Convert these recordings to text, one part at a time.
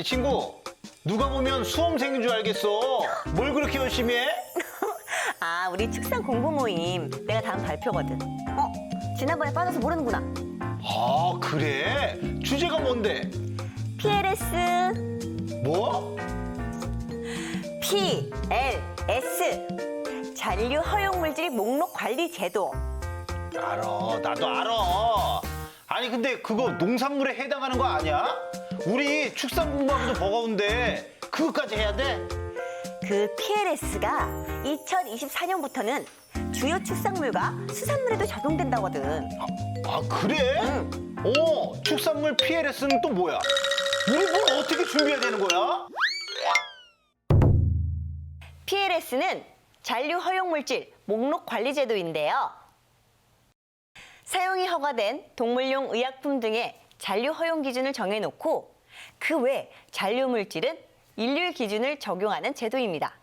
아니 친구 누가 보면 수험생인 줄 알겠어. 뭘 그렇게 열심히 해? 아, 우리 축산 공부 모임. 내가 다음 발표거든. 어? 지난번에 빠져서 모르는구나. 아 그래? 주제가 뭔데? PLS, 뭐? PLS. 잔류 허용 물질 목록 관리 제도. 알아 나도 알아. 아니 근데 그거 농산물에 해당하는 거 아니야? 우리 축산 공부하기도 버거운데 그것까지 해야 돼? 그 PLS가 2024년부터는 주요 축산물과 수산물에도 적용된다거든. 아 그래? 응. 어 축산물 PLS는 또 뭐야? 우리 뭘 어떻게 준비해야 되는 거야? PLS는 잔류 허용 물질 목록 관리 제도인데요. 사용이 허가된 동물용 의약품 등의 잔류 허용 기준을 정해놓고 그 외 잔류 물질은 인류 기준을 적용하는 제도입니다.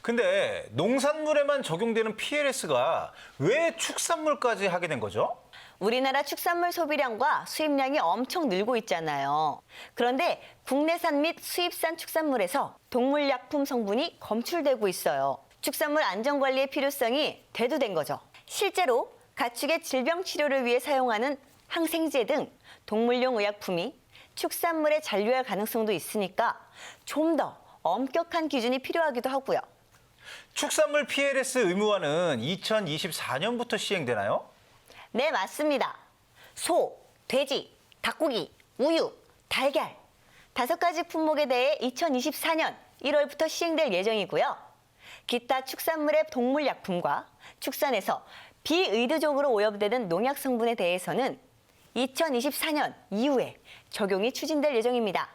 근데 농산물에만 적용되는 PLS가 왜 축산물까지 하게 된 거죠? 우리나라 축산물 소비량과 수입량이 엄청 늘고 있잖아요. 그런데 국내산 및 수입산 축산물에서 동물약품 성분이 검출되고 있어요. 축산물 안전관리의 필요성이 대두된 거죠. 실제로 가축의 질병 치료를 위해 사용하는 항생제 등 동물용 의약품이 축산물에 잔류할 가능성도 있으니까 좀 더 엄격한 기준이 필요하기도 하고요. 축산물 PLS 의무화는 2024년부터 시행되나요? 네, 맞습니다. 소, 돼지, 닭고기, 우유, 달걀. 다섯 가지 품목에 대해 2024년 1월부터 시행될 예정이고요. 기타 축산물의 동물약품과 축산에서 비의도적으로 오염되는 농약 성분에 대해서는 2024년 이후에 적용이 추진될 예정입니다.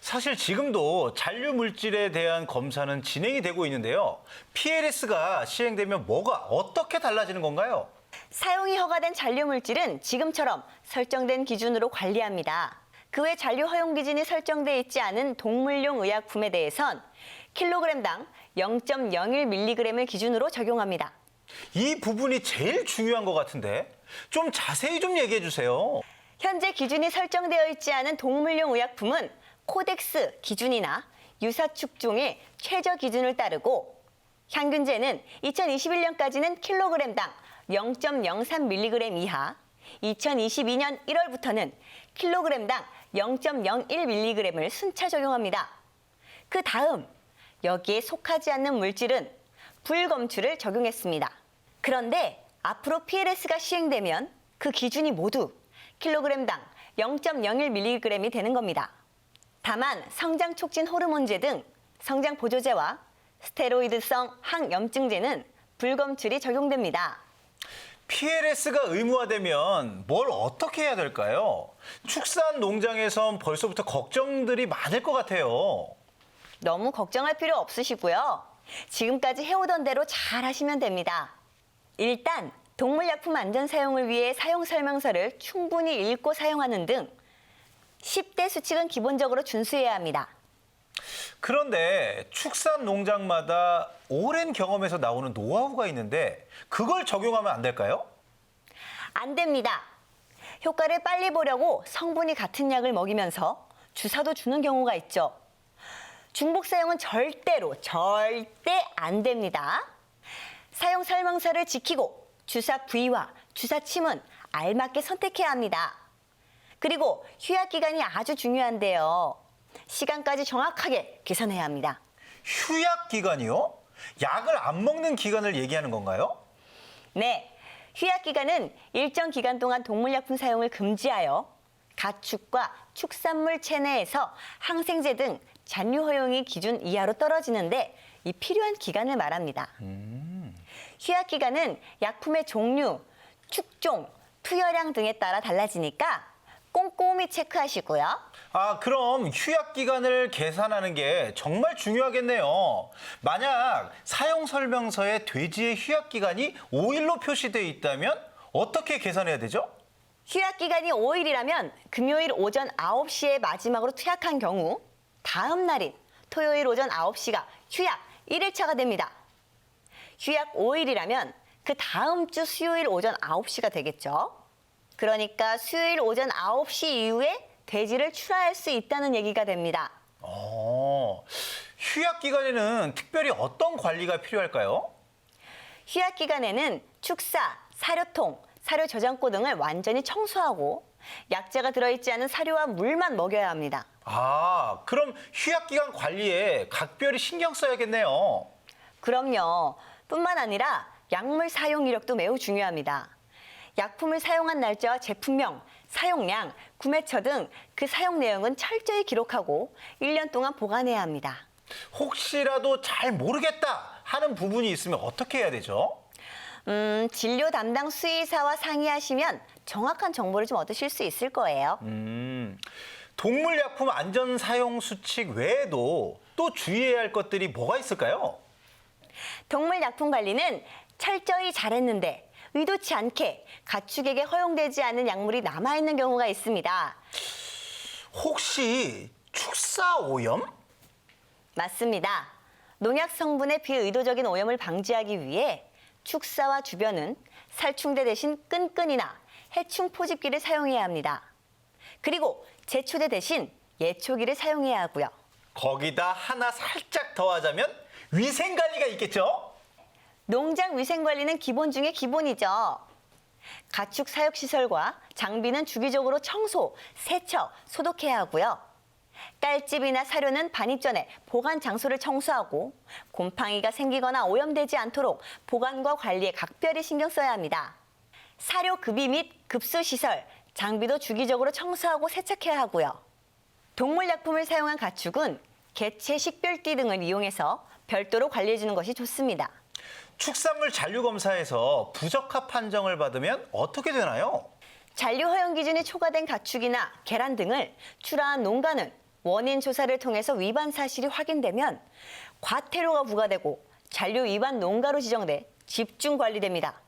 사실 지금도 잔류 물질에 대한 검사는 진행이 되고 있는데요. PLS가 시행되면 뭐가 어떻게 달라지는 건가요? 사용이 허가된 잔류 물질은 지금처럼 설정된 기준으로 관리합니다. 그 외 잔류 허용 기준이 설정돼 있지 않은 동물용 의약품에 대해선 킬로그램당 0.01mg을 기준으로 적용합니다. 이 부분이 제일 중요한 것 같은데 좀 자세히 좀 얘기해 주세요. 현재 기준이 설정되어 있지 않은 동물용 의약품은 코덱스 기준이나 유사 축종의 최저 기준을 따르고 향균제는 2021년까지는 킬로그램당 0.03mg 이하, 2022년 1월부터는 킬로그램당 0.01mg을 순차 적용합니다. 그 다음 여기에 속하지 않는 물질은 불검출을 적용했습니다. 그런데 앞으로 PLS가 시행되면 그 기준이 모두 킬로그램당 0.01mg이 되는 겁니다. 다만 성장 촉진 호르몬제 등 성장 보조제와 스테로이드성 항염증제는 불검출이 적용됩니다. PLS가 의무화되면 뭘 어떻게 해야 될까요? 축산 농장에선 벌써부터 걱정들이 많을 것 같아요. 너무 걱정할 필요 없으시고요. 지금까지 해오던 대로 잘 하시면 됩니다. 일단 동물약품 안전 사용을 위해 사용 설명서를 충분히 읽고 사용하는 등 10대 수칙은 기본적으로 준수해야 합니다. 그런데 축산 농장마다 오랜 경험에서 나오는 노하우가 있는데 그걸 적용하면 안 될까요? 안 됩니다. 효과를 빨리 보려고 성분이 같은 약을 먹이면서 주사도 주는 경우가 있죠. 중복 사용은 절대로 절대 안 됩니다. 사용 설명서를 지키고 주사 부위와 주사 침은 알맞게 선택해야 합니다. 그리고 휴약 기간이 아주 중요한데요. 시간까지 정확하게 계산해야 합니다. 휴약 기간이요? 약을 안 먹는 기간을 얘기하는 건가요? 네, 휴약 기간은 일정 기간 동안 동물약품 사용을 금지하여 가축과 축산물 체내에서 항생제 등 잔류 허용이 기준 이하로 떨어지는데 이 필요한 기간을 말합니다. 휴약 기간은 약품의 종류, 축종, 투여량 등에 따라 달라지니까 꼼꼼히 체크하시고요. 아, 그럼 휴약 기간을 계산하는 게 정말 중요하겠네요. 만약 사용 설명서에 돼지의 휴약 기간이 5일로 표시되어 있다면 어떻게 계산해야 되죠? 휴약 기간이 5일이라면 금요일 오전 9시에 마지막으로 투약한 경우 다음 날인 토요일 오전 9시가 휴약 1일차가 됩니다. 휴약 5일이라면 그 다음 주 수요일 오전 9시가 되겠죠. 그러니까 수요일 오전 9시 이후에 돼지를 출하할 수 있다는 얘기가 됩니다. 어, 어, 휴약 기간에는 특별히 어떤 관리가 필요할까요? 휴약 기간에는 축사, 사료통, 사료 저장고 등을 완전히 청소하고 약재가 들어있지 않은 사료와 물만 먹여야 합니다. 아, 그럼 휴약 기간 관리에 각별히 신경 써야겠네요. 그럼요. 뿐만 아니라 약물 사용 이력도 매우 중요합니다. 약품을 사용한 날짜와 제품명, 사용량, 구매처 등 그 사용 내용은 철저히 기록하고 1년 동안 보관해야 합니다. 혹시라도 잘 모르겠다 하는 부분이 있으면 어떻게 해야 되죠? 음, 진료 담당 수의사와 상의하시면 정확한 정보를 좀 얻으실 수 있을 거예요. 음, 동물약품 안전 사용 수칙 외에도 또 주의해야 할 것들이 뭐가 있을까요? 동물 약품 관리는 철저히 잘했는데 의도치 않게 가축에게 허용되지 않은 약물이 남아있는 경우가 있습니다. 혹시 축사 오염? 맞습니다. 농약 성분의 비의도적인 오염을 방지하기 위해 축사와 주변은 살충제 대신 끈끈이나 해충 포집기를 사용해야 합니다. 그리고 제초제 대신 예초기를 사용해야 하고요. 거기다 하나 살짝 더하자면 위생 관리가 있겠죠? 농장 위생 관리는 기본 중에 기본이죠. 가축 사육 시설과 장비는 주기적으로 청소, 세척, 소독해야 하고요. 깔집이나 사료는 반입 전에 보관 장소를 청소하고 곰팡이가 생기거나 오염되지 않도록 보관과 관리에 각별히 신경 써야 합니다. 사료 급이 및 급수 시설, 장비도 주기적으로 청소하고 세척해야 하고요. 동물 약품을 사용한 가축은 개체 식별띠 등을 이용해서 별도로 관리해 주는 것이 좋습니다. 축산물 잔류 검사에서 부적합 판정을 받으면 어떻게 되나요? 잔류 허용 기준이 초과된 가축이나 계란 등을 출하한 농가는 원인 조사를 통해서 위반 사실이 확인되면 과태료가 부과되고 잔류 위반 농가로 지정돼 집중 관리됩니다.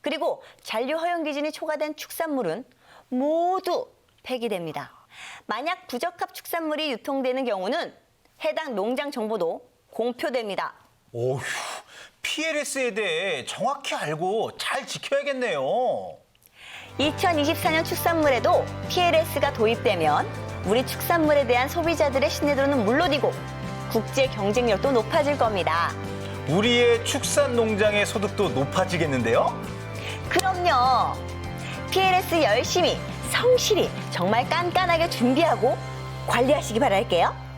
그리고 잔류 허용 기준이 초과된 축산물은 모두 폐기됩니다. 만약 부적합 축산물이 유통되는 경우는 해당 농장 정보도 공표됩니다. 오휴, PLS에 대해 정확히 알고 잘 지켜야겠네요. 2024년 축산물에도 PLS가 도입되면 우리 축산물에 대한 소비자들의 신뢰도는 물론이고 국제 경쟁력도 높아질 겁니다. 우리의 축산 농장의 소득도 높아지겠는데요? 그럼요. PLS 열심히, 성실히, 정말 깐깐하게 준비하고 관리하시기 바랄게요.